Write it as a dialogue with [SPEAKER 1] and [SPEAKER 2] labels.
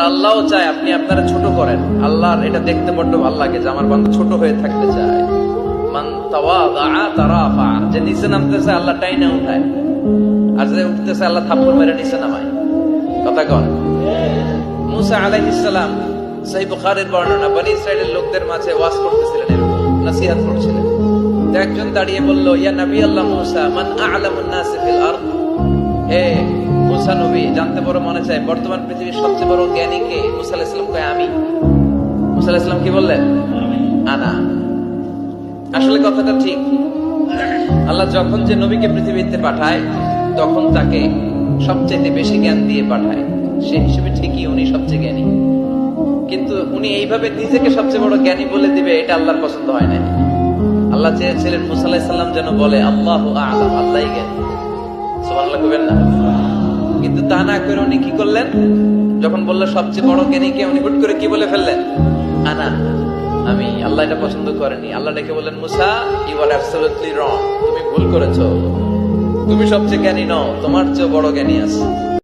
[SPEAKER 1] আমার আল্লাহও চায় আপনি আপনারা ছোট করেন। আল্লাহর এটা দেখতে বড্ড ভালো লাগে যে আমার বান্ধব ছোট হয়ে থাকতে চায়। মান যে নিচে নামতেছে আল্লাহ টাইনা উঠায়। আর যে উঠতেছে আল্লাহ থাপ্পড় মেরে নিচে নামায়। কথা কন। মুসা আলাইহিস সালাম সহিহ বুখারীর বর্ণনা, বনি ইসরাইলের লোকদের মাঝে ওয়াজ করতেছিলেন এরকম, নসিহত করছিলেন। একজন দাঁড়িয়ে বলল, ইয়া নবী আল্লাহ মুসা, মান আ'লামুন নাস ফিল আরদ? হে মুসা নবী জানতে বড় মনে চায়, বর্তমান পৃথিবীর সবচেয়ে বড় জ্ঞানী কে? মুসা আলাইহিস সালাম কয়, আমি। মুসা আলাইহিস সালাম কি বললেন? আনা। আসলে কথাটা ঠিক। আল্লাহ যখন যে নবীকে পৃথিবীতে পাঠায়, তখন তাকে সবচেয়ে বেশি জ্ঞান দিয়ে পাঠায়। সে হিসেবে ঠিকই উনি সবচেয়ে জ্ঞানী। কিন্তু উনি এইভাবে নিজেকে সবচেয়ে বড় জ্ঞানী বলে দিবে, এটা আল্লাহর পছন্দ হয় না আল্লাহ চেয়েছিলেন মুসা আলাহিস সাল্লাম যেন বলে, আল্লাহ আলাম আল্লাহ জ্ঞানী। না? তা না করে উনি কি করলেন? যখন বলল, সবচেয়ে বড় জ্ঞানীকে উনি হুট করে কি বলে ফেললেন? আনা, আমি আল্লাহ এটা পছন্দ করেনি। আল্লাহ ডেকে বললেন, মুসা ইউ আর রং তুমি ভুল করেছ। তুমি সবচেয়ে জ্ঞানী নও, তোমার চেয়ে বড় জ্ঞানী আছে।